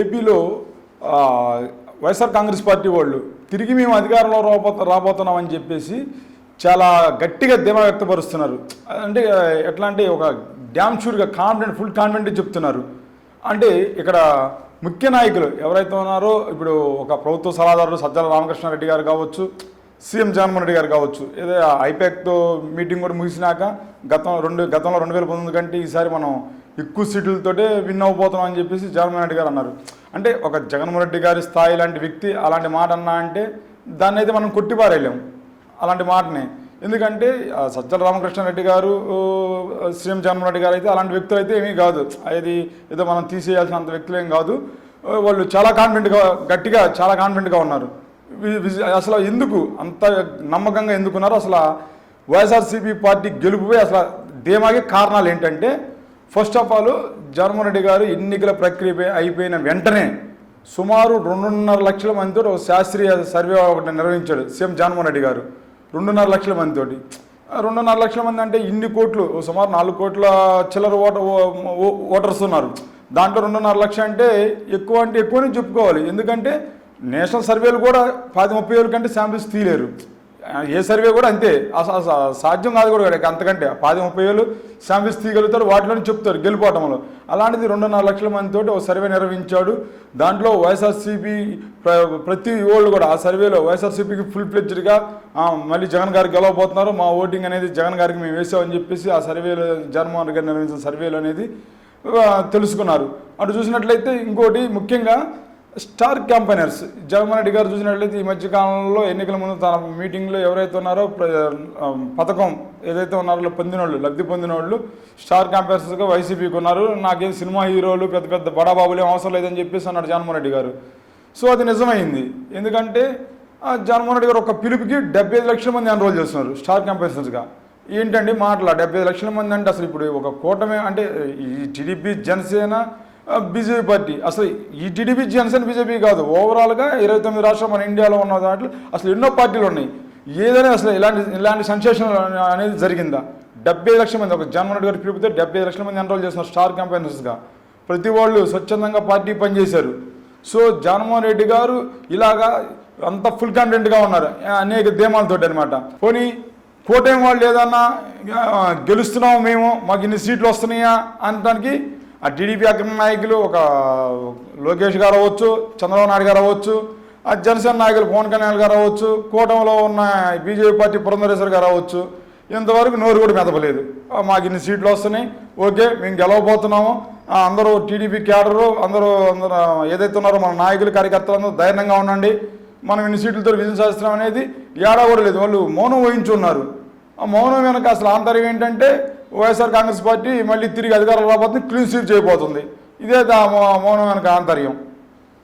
ఏపీలో వైఎస్ఆర్ కాంగ్రెస్ పార్టీ వాళ్ళు తిరిగి మేము అధికారంలో రాబో రాబోతున్నామని చెప్పేసి చాలా గట్టిగా ధీమా వ్యక్తపరుస్తున్నారు. అంటే ఎట్లా అంటే ఒక డ్యామ్ షూర్గా కాన్ఫిడెంట్ ఫుల్ కాన్ఫిడెంట్ చెప్తున్నారు. అంటే ఇక్కడ ముఖ్య నాయకులు ఎవరైతే ఉన్నారో ఇప్పుడు ఒక ప్రభుత్వ సలహాదారులు సజ్జల రామకృష్ణారెడ్డి గారు కావచ్చు సీఎం జగన్మోహన్ రెడ్డి గారు కావచ్చు ఏదో ఐపాక్తో మీటింగ్ కూడా ముగిసినాక గతం రెండు గతంలో రెండు వేల పంతొమ్మిది కంటే ఈసారి మనం ఎక్కువ సీట్లతోటే విన్ అవ్వబోతున్నాం అని చెప్పేసి జగన్మోహన్ రెడ్డి గారు అన్నారు. అంటే ఒక జగన్మోహన్ రెడ్డి గారి స్థాయి లాంటి వ్యక్తి అలాంటి మాట అన్నా అంటే దాన్ని అయితే మనం కొట్టిపారేయలేము అలాంటి మాటని. ఎందుకంటే సజ్జల రామకృష్ణారెడ్డి గారు సీఎం జగన్మోహన్ రెడ్డి గారు అయితే అలాంటి వ్యక్తులు అయితే ఏమీ కాదు. అది ఏదో మనం తీసేయాల్సినంత వ్యక్తులు ఏం కాదు. వాళ్ళు చాలా కాన్ఫిడెంట్గా గట్టిగా చాలా కాన్ఫిడెంట్గా ఉన్నారు. అసలు ఎందుకు అంత నమ్మకంగా ఎందుకున్నారు? అసలు వైఎస్ఆర్సీపీ పార్టీ గెలుపుపై అసలు ధీమాకి కారణాలు ఏంటంటే first of all Jaganmohan Reddy garu ఎన్నికల ప్రక్రియ అయిపోయిన వెంటనే సుమారు రెండున్నర లక్షల మందితో ఒక శాస్త్రీయ సర్వే ఒకటి నిర్వహించాడు సీఎం జగన్మోహన్ రెడ్డి గారు. రెండున్నర లక్షల మందితోటి. రెండున్నర లక్షల మంది అంటే ఇన్ని కోట్లు సుమారు నాలుగు కోట్ల చిల్లర ఓటర్ ఓటర్స్ ఉన్నారు. దాంట్లో రెండున్నర లక్ష అంటే ఎక్కువ అంటే ఎక్కువనే చెప్పుకోవాలి. ఎందుకంటే నేషనల్ సర్వేలు కూడా పది ముప్పై వేల కంటే శాంపిల్స్ తీయలేరు. ఏ సర్వే కూడా అంతే. సాధ్యం కాదు కూడా అంతకంటే. పది ముప్పై వేలు శాంపిల్స్ తీయగలుగుతారు వాటిలోనే చెప్తారు గెలిపోవటంలో అలాంటిది రెండున్నర లక్షల మందితోటి ఒక సర్వే నిర్వహించాడు. దాంట్లో వైఎస్ఆర్సీపీ ప్ర- ప్రతి ఓళ్ళు కూడా ఆ సర్వేలో వైఎస్ఆర్సీపీకి ఫుల్ ఫ్లెడ్జ్డ్గా మళ్ళీ జగన్ గారికి గెలవబోతున్నారు. మా ఓటింగ్ అనేది జగన్ గారికి మేము వేసామని చెప్పేసి ఆ సర్వేలో జగన్మోహన్ గారు నిర్వహించిన సర్వేలు అనేది తెలుసుకున్నారు. అటు చూసినట్లయితే ఇంకోటి ముఖ్యంగా స్టార్ క్యాంపైనర్స్ జగన్మోహన్ రెడ్డి గారు చూసినట్లయితే ఈ మధ్యకాలంలో ఎన్నికల ముందు తన మీటింగ్లో ఎవరైతే ఉన్నారో పథకం ఏదైతే ఉన్నారో పొందిన వాళ్ళు లబ్ధి పొందిన వాళ్ళు స్టార్ క్యాంపైనర్స్గా వైసీపీకి ఉన్నారు. నాకేం సినిమా హీరోలు పెద్ద పెద్ద బడాబాబులు ఏం అవసరం లేదని చెప్పేసి అన్నాడు జగన్మోహన్ రెడ్డి గారు. సో అది నిజమైంది. ఎందుకంటే ఆ, జగన్మోహన్ రెడ్డి గారు ఒక పిలుపుకి డెబ్బై ఐదు లక్షల మంది ఎన్రోల్ చేస్తున్నారు స్టార్ క్యాంపైనర్స్గా ఏంటండి మాటల? డెబ్బై ఐదు లక్షల మంది అంటే అసలు ఇప్పుడు ఒక కూటమి అంటే ఈ టీడీపీ జనసేన బీజేపీ పార్టీ. అసలు ఈ టీడీపీ జనసేన బీజేపీ కాదు. ఓవరాల్గా ఇరవై తొమ్మిది రాష్ట్రాలు మన ఇండియాలో ఉన్న దాంట్లో అసలు ఎన్నో పార్టీలు ఉన్నాయి. ఏదైనా అసలు ఇలాంటి ఇలాంటి సెన్సేషన్ అనేది జరిగిందా? డెబ్బై లక్షల మంది ఒక జగన్మోహన్ రెడ్డి గారు పిలిపితే డెబ్బై లక్షల మంది ఎన్రోల్ చేస్తున్నారు స్టార్ క్యాంపెయినర్స్గా ప్రతి వాళ్ళు స్వచ్ఛందంగా పార్టీ పనిచేశారు. సో జగన్మోహన్ రెడ్డి గారు ఇలాగా అంత ఫుల్ కాన్ఫిడెంట్గా ఉన్నారు. అనేక ధీమాలతోటి అనమాట పోనీ కోటేం వాళ్ళు ఏదన్నా గెలుస్తున్నాము గెలుస్తున్నాం మేము? మాకు ఇన్ని సీట్లు వస్తున్నాయా? అనడానికి ఆ టీడీపీ అగ్ర నాయకులు ఒక లోకేష్ గారు అవ్వచ్చు చంద్రబాబు నాయుడు గారు అవ్వచ్చు ఆ జనసేన నాయకులు పవన్ కళ్యాణ్ గారు అవ్వచ్చు కూటమిలో ఉన్న బీజేపీ పార్టీ పురంధరేశ్వర్ గారు అవ్వచ్చు ఇంతవరకు నోరు కూడా మెదపలేదు. మాకు ఇన్ని సీట్లు వస్తున్నాయి. ఓకే మేము గెలవబోతున్నాము. అందరూ టీడీపీ క్యాడరు అందరూ అందరూ ఏదైతే ఉన్నారో మన నాయకులు కార్యకర్తలు అందరూ ధైర్యంగా ఉండండి. మనం ఇన్ని సీట్లతో విజయం సాధిస్తున్నాం అనేది ఏడా కూడా లేదు. వాళ్ళు మౌనం వహించున్నారు ఆ మౌనం వెనక అసలు ఆంతర్యం ఏంటంటే వైఎస్ఆర్ కాంగ్రెస్ పార్టీ మళ్ళీ తిరిగి అధికారంలో రాబోతుంది క్లీన్ స్వీప్ చేయబోతుంది. ఇదే దా మౌ- మౌనం వెనక ఆంతర్యం